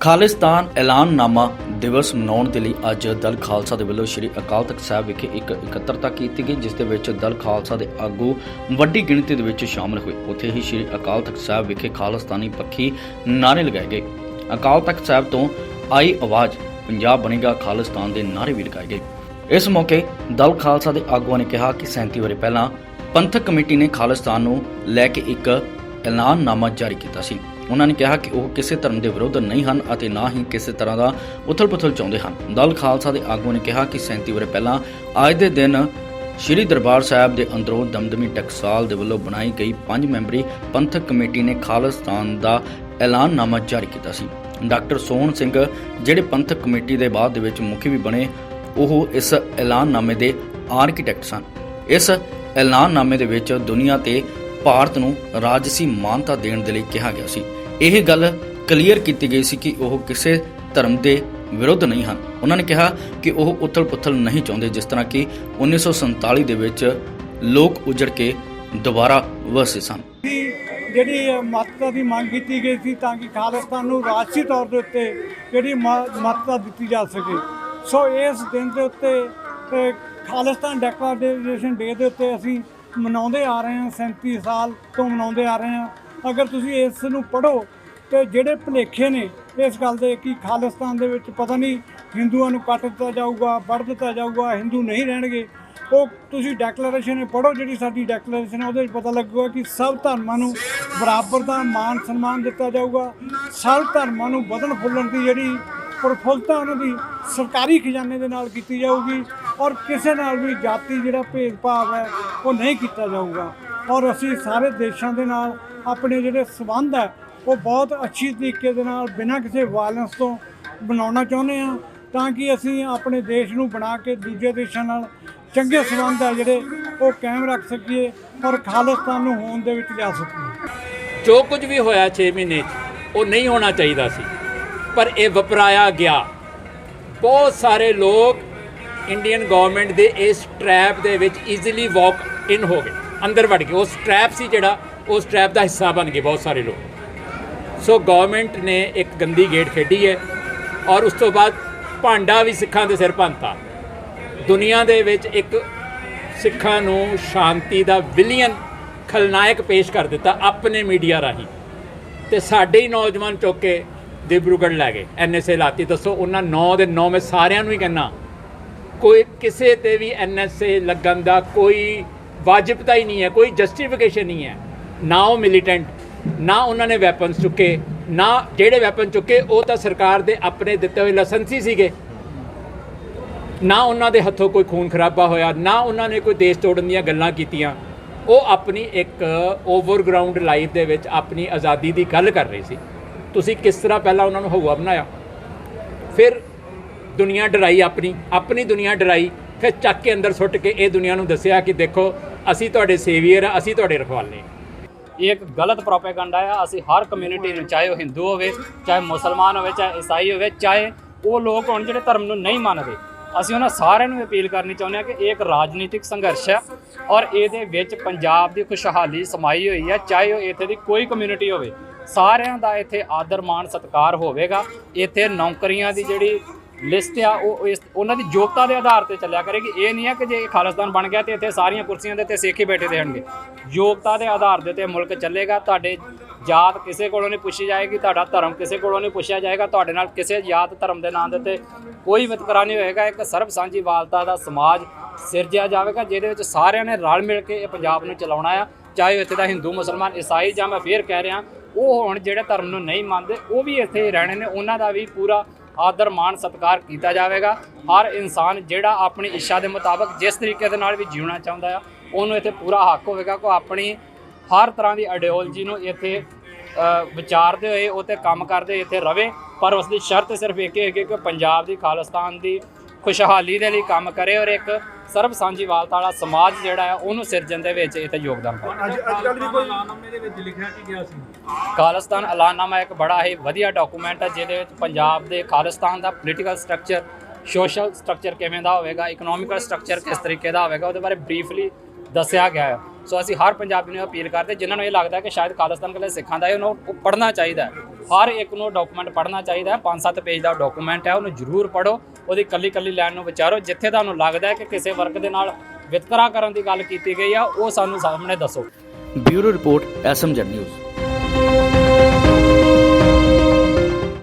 ਖਾਲਿਸਤਾਨ ਐਲਾਨਨਾਮਾ ਦਿਵਸ ਮਨਾਉਣ ਦੇ ਲਈ ਅੱਜ ਦਲ ਖਾਲਸਾ ਦੇ ਵੱਲੋਂ ਸ੍ਰੀ ਅਕਾਲ ਤਖਤ ਸਾਹਿਬ ਵਿਖੇ ਇੱਕ ਇਕੱਤਰਤਾ ਕੀਤੀ ਗਈ, ਜਿਸ ਦੇ ਵਿੱਚ ਦਲ ਖਾਲਸਾ ਦੇ ਆਗੂ ਵੱਡੀ ਗਿਣਤੀ ਦੇ ਵਿੱਚ ਸ਼ਾਮਲ ਹੋਏ। ਉੱਥੇ ਹੀ ਸ੍ਰੀ ਅਕਾਲ ਤਖਤ ਸਾਹਿਬ ਵਿਖੇ ਖਾਲਿਸਤਾਨੀ ਪੱਖੀ ਨਾਅਰੇ ਲਗਾਏ ਗਏ। ਅਕਾਲ ਤਖਤ ਸਾਹਿਬ ਤੋਂ ਆਈ ਆਵਾਜ਼ ਪੰਜਾਬ ਬਣੇਗਾ, ਖਾਲਿਸਤਾਨ ਦੇ ਨਾਅਰੇ ਵੀ ਲਗਾਏ ਗਏ। ਇਸ ਮੌਕੇ ਦਲ ਖਾਲਸਾ ਦੇ ਆਗੂਆਂ ਨੇ ਕਿਹਾ ਕਿ 37 ਵਰੇ ਪਹਿਲਾਂ ਪੰਥਕ ਕਮੇਟੀ ਨੇ ਖਾਲਿਸਤਾਨ ਨੂੰ ਲੈ ਕੇ ਇੱਕ ਐਲਾਨਨਾਮਾ ਜਾਰੀ ਕੀਤਾ ਸੀ। ਉਹਨਾਂ ਨੇ ਕਿਹਾ ਕਿ ਉਹ ਕਿਸੇ ਧਰਮ ਦੇ ਵਿਰੁੱਧ ਨਹੀਂ ਹਨ ਅਤੇ ਨਾ ਹੀ ਕਿਸੇ ਤਰ੍ਹਾਂ ਦਾ ਉਥਲ-ਪੁਥਲ ਚਾਹੁੰਦੇ ਹਨ। ਦਲ ਖਾਲਸਾ ਦੇ ਆਗੂਆਂ ਨੇ ਕਿਹਾ ਕਿ 37 ਵਰੇ ਪਹਿਲਾਂ ਅੱਜ ਦੇ ਦਿਨ ਸ਼੍ਰੀ ਦਰਬਾਰ ਸਾਹਿਬ ਦੇ ਅੰਦਰੋਂ ਦਮਦਮੀ ਟਕਸਾਲ ਦੇ ਵੱਲੋਂ ਬਣਾਈ ਗਈ ਪੰਜ ਮੈਂਬਰੀ ਪੰਥਕ ਕਮੇਟੀ ਨੇ ਖਾਲਸਤਾਨ ਦਾ ਐਲਾਨਨਾਮਾ ਜਾਰੀ ਕੀਤਾ ਸੀ। ਡਾਕਟਰ ਸੋਹਣ ਸਿੰਘ ਜਿਹੜੇ ਪੰਥਕ ਕਮੇਟੀ ਦੇ ਬਾਅਦ ਦੇ ਵਿੱਚ ਮੁਖੀ ਵੀ ਬਣੇ, ਉਹ ਇਸ ਐਲਾਨਨਾਮੇ ਦੇ ਆਰਕੀਟੈਕਟ ਸਨ। ਇਸ ਐਲਾਨਨਾਮੇ ਦੇ ਵਿੱਚ ਦੁਨੀਆ ਤੇ ਭਾਰਤ ਨੂੰ ਰਾਜਸੀ ਮਾਨਤਾ ਦੇਣ ਦੇ ਲਈ ਕਿਹਾ ਗਿਆ ਸੀ। ਇਹ ਗੱਲ ਕਲੀਅਰ ਕੀਤੀ ਗਈ ਸੀ ਕਿ ਉਹ ਕਿਸੇ ਧਰਮ ਦੇ ਵਿਰੁੱਧ ਨਹੀਂ ਹਨ। ਉਹਨਾਂ ਨੇ ਕਿਹਾ ਕਿ ਉਹ ਉਥਲ-ਪੁਥਲ ਨਹੀਂ ਚਾਹੁੰਦੇ ਜਿਸ ਤਰ੍ਹਾਂ ਕਿ 1947 ਦੇ ਵਿੱਚ ਲੋਕ ਉਜੜ ਕੇ ਦੁਬਾਰਾ ਵਸੇ ਸਨ। ਜਿਹੜੀ ਮਹੱਤਤਾ ਦੀ ਮੰਗ ਕੀਤੀ ਗਈ ਸੀ ਤਾਂ ਕਿ ਖਾਲਿਸਤਾਨ ਨੂੰ ਰਾਜਸੀ ਤੌਰ ਦੇ ਉੱਤੇ ਜਿਹੜੀ ਮ- ਮਹੱਤਤਾ ਦਿੱਤੀ ਜਾ ਸਕੇ। ਸੋ ਇਸ ਦਿਨ ਦੇ ਉੱਤੇ ਅ, ਖਾਲਿਸਤਾਨ ਡੈਕਲੇਰੇਸ਼ਨ ਡੇ ਦੇ ਉੱਤੇ ਅਸੀਂ ਮਨਾਉਂਦੇ ਆ ਰਹੇ ਹਾਂ 37 ਸਾਲ ਤੋਂ ਮਨਾਉਂਦੇ ਆ ਰਹੇ ਹਾਂ। ਅਗਰ ਤੁਸੀਂ ਇਸ ਨੂੰ ਪੜ੍ਹੋ ਤੇ ਜਿਹੜੇ ਭੁਲੇਖੇ ਨੇ ਇਸ ਗੱਲ ਦੇ ਕਿ ਖਾਲਿਸਤਾਨ ਦੇ ਵਿੱਚ ਪਤਾ ਨਹੀਂ ਹਿੰਦੂਆਂ ਨੂੰ ਕੱਟ ਦਿੱਤਾ ਜਾਊਗਾ ਵੜ ਦਿੱਤਾ ਜਾਊਗਾ, ਹਿੰਦੂ ਨਹੀਂ ਰਹਿਣਗੇ, ਉਹ ਤੁਸੀਂ ਡੈਕਲੇਰੇਸ਼ਨ ਪੜ੍ਹੋ ਜਿਹੜੀ ਸਾਡੀ ਡੈਕਲੇਰੇਸ਼ਨ ਹੈ, ਉਹਦੇ ਵਿੱਚ ਪਤਾ ਲੱਗੂਗਾ ਕਿ ਸਭ ਧਰਮਾਂ ਨੂੰ ਬਰਾਬਰ ਦਾ ਮਾਨ ਸਨਮਾਨ ਦਿੱਤਾ ਜਾਊਗਾ, ਸਭ ਧਰਮਾਂ ਨੂੰ ਵਧਣ ਫੁੱਲਣ ਦੀ ਜਿਹੜੀ ਪ੍ਰਫੁੱਲਤਾ ਉਹਨਾਂ ਦੀ ਸਰਕਾਰੀ ਖਜ਼ਾਨੇ ਦੇ ਨਾਲ ਕੀਤੀ ਜਾਊਗੀ ਔਰ ਕਿਸੇ ਨਾਲ ਵੀ ਜਾਤੀ ਜਿਹੜਾ ਭੇਦਭਾਵ ਹੈ, ਉਹ ਨਹੀਂ ਕੀਤਾ ਜਾਊਗਾ। ਔਰ ਅਸੀਂ ਸਾਰੇ ਦੇਸ਼ਾਂ ਦੇ ਨਾਲ ਆਪਣੇ ਜਿਹੜੇ ਸਬੰਧ ਹੈ ਉਹ ਬਹੁਤ ਅੱਛੀ ਤਰੀਕੇ ਦੇ ਨਾਲ ਬਿਨਾਂ ਕਿਸੇ ਵਾਇਲੈਂਸ ਤੋਂ ਬਣਾਉਣਾ ਚਾਹੁੰਦੇ ਹਾਂ ਤਾਂ ਕਿ ਅਸੀਂ ਆਪਣੇ ਦੇਸ਼ ਨੂੰ ਬਣਾ ਕੇ ਦੂਜੇ ਦੇਸ਼ਾਂ ਨਾਲ ਚੰਗੇ ਸਬੰਧ ਆ ਜਿਹੜੇ ਉਹ ਕਾਇਮ ਰੱਖ ਸਕੀਏ ਔਰ ਖਾਲਿਸਤਾਨ ਨੂੰ ਹੋਣ ਦੇ ਵਿੱਚ ਜਾ ਸਕੀਏ। ਜੋ ਕੁਝ ਵੀ ਹੋਇਆ 6 ਮਹੀਨੇ 'ਚ, ਉਹ ਨਹੀਂ ਹੋਣਾ ਚਾਹੀਦਾ ਸੀ। ਪਰ ਇਹ ਵਪਰਾਇਆ ਗਿਆ। ਬਹੁਤ ਸਾਰੇ ਲੋਕ ਇੰਡੀਅਨ ਗਵਰਨਮੈਂਟ ਦੇ ਇਸ ਟ੍ਰੈਪ ਦੇ ਵਿੱਚ ਈਜ਼ੀਲੀ ਵਾਕ ਇਨ ਹੋ ਗਏ। ਅੰਦਰ ਵੜ ਗਏ। ਉਸ ਟ੍ਰੈਪ ਸੀ ਜਿਹੜਾ, ਉਸ ਟ੍ਰੈਪ ਦਾ ਹਿੱਸਾ ਬਣ ਗਏ ਬਹੁਤ ਸਾਰੇ ਲੋਕ। ਸੋ ਗਵਰਨਮੈਂਟ ਨੇ ਇੱਕ ਗੰਦੀ ਗੇਟ ਖੇਡੀ ਹੈ ਔਰ ਉਸ ਤੋਂ ਬਾਅਦ ਭਾਂਡਾ ਵੀ ਸਿੱਖਾਂ ਦੇ ਸਿਰ ਭੰਨਤਾ। ਦੁਨੀਆ ਦੇ ਵਿੱਚ ਇੱਕ ਸਿੱਖਾਂ ਨੂੰ ਸ਼ਾਂਤੀ ਦਾ ਵਿਲੀਅਨ ਖਲਨਾਇਕ ਪੇਸ਼ ਕਰ ਦਿੱਤਾ ਆਪਣੇ ਮੀਡੀਆ ਰਾਹੀਂ। ਤੇ ਸਾਡੇ ਹੀ ਨੌਜਵਾਨ ਚੁੱਕ ਕੇ ਦਿਬਰੂਗੜ੍ਹ ਲੈ ਗਏ। ਐਨਐਸਏ ਲਾਤੀ। ਦੱਸੋ ਉਹਨਾਂ 9 ਦੇ 9 ਮੈਂ ਸਾਰਿਆਂ ਨੂੰ ਹੀ ਕਹਿਣਾ ਕੋਈ ਕਿਸੇ ਤੇ ਵੀ ਐਨਐਸਏ ਲੱਗਣ ਦਾ ਕੋਈ ਵਾਜਿਬਤਾ ਹੀ ਨਹੀਂ ਹੈ, ਕੋਈ ਜਸਟੀਫਿਕੇਸ਼ਨ ਨਹੀਂ ਹੈ। ਨਾ ਉਹ ਮਿਲੀਟੈਂਟ ਨਾ ਉਹਨਾਂ ਨੇ ਵੈਪਨਸ ਚੁੱਕੇ, ਨਾ ਜਿਹੜੇ ਵੈਪਨ ਚੁੱਕੇ, ਉਹ ਤਾਂ ਸਰਕਾਰ ਦੇ ਆਪਣੇ ਦਿੱਤੇ ਹੋਏ ਲਾਇਸੈਂਸੀ ਸੀਗੇ। ਨਾ ਉਹਨਾਂ ਦੇ ਹੱਥੋਂ ਕੋਈ ਖੂਨ ਖਰਾਬਾ ਹੋਇਆ, ਨਾ ਉਹਨਾਂ ਨੇ ਕੋਈ ਦੇਸ਼ ਤੋੜਨ ਦੀਆਂ ਗੱਲਾਂ ਕੀਤੀਆਂ। ਉਹ ਆਪਣੀ ਇੱਕ ਓਵਰਗਰਾਉਂਡ ਲਾਈਫ ਦੇ ਵਿੱਚ ਆਪਣੀ ਆਜ਼ਾਦੀ ਦੀ ਗੱਲ ਕਰ ਰਹੀ ਸੀ। ਤੁਸੀਂ ਕਿਸ ਤਰ੍ਹਾਂ ਪਹਿਲਾਂ ਉਹਨਾਂ ਨੂੰ ਹਊਆ ਬਣਾਇਆ? ਫਿਰ ਦੁਨੀਆ ਡਰਾਈ ਆਪਣੀ ਆਪਣੀ ਦੁਨੀਆ ਡਰਾਈ, ਫਿਰ ਚੱਕ ਕੇ ਅੰਦਰ ਸੁੱਟ ਕੇ ਇਹ ਦੁਨੀਆ ਨੂੰ ਦੱਸਿਆ ਕਿ ਦੇਖੋ, ਅਸੀਂ ਤੁਹਾਡੇ ਸੇਵੀਅਰ ਆ ਅਸੀਂ ਤੁਹਾਡੇ ਰਖਵਾਲੇ ਇਹ ਇੱਕ ਗਲਤ ਪ੍ਰੋਪੇਗੈਂਡਾ ਆ। ਅਸੀਂ ਹਰ ਕਮਿਊਨਿਟੀ ਨੂੰ ਚਾਹੇ ਉਹ ਹਿੰਦੂ ਹੋਵੇ, ਚਾਹੇ ਮੁਸਲਮਾਨ ਹੋਵੇ, ਚਾਹੇ ਈਸਾਈ ਹੋਵੇ, ਚਾਹੇ ਉਹ ਲੋਕ ਹੋਣ ਜਿਹੜੇ ਧਰਮ ਨੂੰ ਨਹੀਂ ਮੰਨਦੇ। ਅਸੀਂ ਉਹਨਾਂ ਸਾਰਿਆਂ ਨੂੰ ਅਪੀਲ ਕਰਨੀ ਚਾਹੁੰਦੇ ਹਾਂ ਕਿ ਇਹ ਇੱਕ ਰਾਜਨੀਤਿਕ ਸੰਘਰਸ਼ ਹੈ ਔਰ ਇਹਦੇ ਵਿੱਚ ਪੰਜਾਬ ਦੀ ਖੁਸ਼ਹਾਲੀ ਸਮਾਈ ਹੋਈ ਹੈ ਚਾਹੇ ਉਹ ਇੱਥੇ ਦੀ ਕੋਈ ਕਮਿਊਨਿਟੀ ਹੋਵੇ। ਸਾਰਿਆਂ ਦਾ ਇੱਥੇ ਆਦਰ ਮਾਣ ਸਤਿਕਾਰ ਹੋਵੇਗਾ। ਇੱਥੇ ਨੌਕਰੀਆਂ ਦੀ ਜਿਹੜੀ ਲਿਸਟ ਆ, ਉਹ ਇਸ ਉਹਨਾਂ ਦੀ ਯੋਗਤਾ ਦੇ ਆਧਾਰ ਤੇ ਚੱਲਿਆ ਕਰੇਗੀ ਇਹ ਨਹੀਂ ਹੈ ਕਿ ਜੇ ਖਾਲਿਸਤਾਨ ਬਣ ਗਿਆ ਤੇ ਇੱਥੇ ਸਾਰੀਆਂ ਕੁਰਸੀਆਂ ਦੇ ਤੇ ਸਿੱਖ ਹੀ ਬੈਠੇ ਰਹਿਣਗੇ। ਯੋਗਤਾ ਦੇ ਆਧਾਰ ਦੇ ਤੇ ਮੁਲਕ ਚੱਲੇਗਾ, ਤੁਹਾਡੇ ਜਾਤ ਕਿਸੇ ਕੋਲੋਂ ਨਹੀਂ ਪੁੱਛੀ ਜਾਏਗੀ, ਤੁਹਾਡਾ ਧਰਮ ਕਿਸੇ ਕੋਲੋਂ ਨਹੀਂ ਪੁੱਛਿਆ ਜਾਏਗਾ, ਤੁਹਾਡੇ ਨਾਲ ਕਿਸੇ ਜਾਤ ਧਰਮ ਦੇ ਨਾਂ ਦੇ ਤੇ ਕੋਈ ਵਿਤਕਰਾ ਨਹੀਂ ਹੋਏਗਾ, ਇੱਕ ਸਰਬ ਸਾਂਝੀ ਵਾਲਤਾ ਦਾ ਸਮਾਜ ਸਿਰਜਿਆ ਜਾਵੇਗਾ, ਜਿਹਦੇ ਵਿੱਚ ਸਾਰਿਆਂ ਨੇ ਰਲ ਮਿਲ ਕੇ ਇਹ ਪੰਜਾਬ ਨੂੰ ਚਲਾਉਣਾ ਆ। ਚਾਹੇ ਉਹ ਇੱਥੇ ਦਾ ਹਿੰਦੂ, ਮੁਸਲਮਾਨ, ਈਸਾਈ ਜਾਂ ਮੈਂ ਫੇਰ ਕਹਿ ਰਿਹਾ, ਉਹ ਹੁਣ ਜਿਹੜੇ ਧਰਮ ਨੂੰ ਨਹੀਂ ਮੰਨਦੇ, ਉਹ ਵੀ ਇੱਥੇ ਰਹਿਣੇ ਨੇ, ਉਹਨਾਂ ਦਾ ਵੀ ਪੂਰਾ ਆਦਰ ਮਾਣ ਸਤਿਕਾਰ ਕੀਤਾ ਜਾਵੇਗਾ। ਹਰ ਇਨਸਾਨ ਜਿਹੜਾ ਆਪਣੀ ਇੱਛਾ ਦੇ ਮੁਤਾਬਕ ਜਿਸ ਤਰੀਕੇ ਦੇ ਨਾਲ ਵੀ ਜਿਉਣਾ ਚਾਹੁੰਦਾ ਆ ਉਹਨੂੰ ਇੱਥੇ ਪੂਰਾ ਹੱਕ ਹੋਵੇਗਾ ਕਿ ਉਹ ਆਪਣੀ ਹਰ ਤਰ੍ਹਾਂ ਦੀ ਆਈਡੀਓਲੋਜੀ ਨੂੰ ਇੱਥੇ ਵਿਚਾਰਦੇ ਹੋਏ ਉਹ ਤੇ ਕੰਮ ਕਰਦੇ ਹੋਏ ਇੱਥੇ ਰਵੇ। ਪਰ ਉਸ ਦੀ ਸ਼ਰਤ ਸਿਰਫ ਇੱਕ ਹੀ ਹੈ ਕਿ ਪੰਜਾਬ ਦੀ ਖਾਲਿਸਤਾਨ ਦੀ ਖੁਸ਼ਹਾਲੀ ਦੇ ਲਈ ਕੰਮ ਕਰੇ ਔਰ ਇੱਕ ਸਰਬ ਸਾਂਝੀਵਾਲਤਾ ਵਾਲਾ ਸਮਾਜ ਜਿਹੜਾ ਹੈ ਉਹਨੂੰ ਸਿਰਜਣ ਦੇ ਵਿੱਚ ਇੱਥੇ ਯੋਗਦਾਨ ਪਾਵੇ। ਅੱਜ ਅੱਜ ਕੱਲ੍ਹ ਵੀ ਕੋਈ ਖਾਲਿਸਤਾਨ ਐਲਾਨਨਾਮਾ ਇੱਕ ਬੜਾ ਹੀ ਵਧੀਆ ਡਾਕੂਮੈਂਟ ਹੈ, ਜਿਹਦੇ ਵਿੱਚ ਪੰਜਾਬ ਦੇ ਖਾਲਿਸਤਾਨ ਦਾ ਪੋਲੀਟੀਕਲ ਸਟਰਕਚਰ ਸੋਸ਼ਲ ਸਟਰਕਚਰ ਕਿਵੇਂ ਦਾ ਹੋਵੇਗਾ ਇਕਨੋਮਿਕਲ ਸਟਰਕਚਰ ਕਿਸ ਤਰੀਕੇ ਦਾ ਹੋਵੇਗਾ, ਉਹਦੇ ਬਾਰੇ ਬਰੀਫਲੀ ਦੱਸਿਆ ਗਿਆ ਹੈ। ਸੋ ਅਸੀਂ ਹਰ ਪੰਜਾਬੀ ਨੂੰ ਅਪੀਲ ਕਰਦੇ, ਜਿਨ੍ਹਾਂ ਨੂੰ ਇਹ ਲੱਗਦਾ ਕਿ ਸ਼ਾਇਦ ਖਾਲਿਸਤਾਨ ਕੱਲੇ ਸਿੱਖਾਂ ਦਾ ਹੈ ਉਹਨੂੰ ਉਹ ਪੜ੍ਹਨਾ ਚਾਹੀਦਾ ਹੈ। ਹਰ ਇੱਕ ਨੂੰ ਡਾਕੂਮੈਂਟ ਪੜ੍ਹਨਾ ਚਾਹੀਦਾ ਹੈ 5-7 ਪੇਜ ਦਾ ਡਾਕੂਮੈਂਟ ਹੈ, ਉਹਨੂੰ ਜ਼ਰੂਰ ਪੜ੍ਹੋ, ਉਹਦੀ ਕੱਲੀ ਕੱਲੀ ਲਾਈਨ ਨੂੰ ਵਿਚਾਰੋ, ਜਿੱਥੇ ਤੁਹਾਨੂੰ ਲੱਗਦਾ ਹੈ ਕਿ ਕਿਸੇ ਵਰਗ ਦੇ ਨਾਲ ਵਿਤਕਰਾ ਕਰਨ ਦੀ ਗੱਲ ਕੀਤੀ ਗਈ ਆ ਉਹ ਸਾਨੂੰ ਸਾਹਮਣੇ ਦੱਸੋ। Bureau report SMZ news.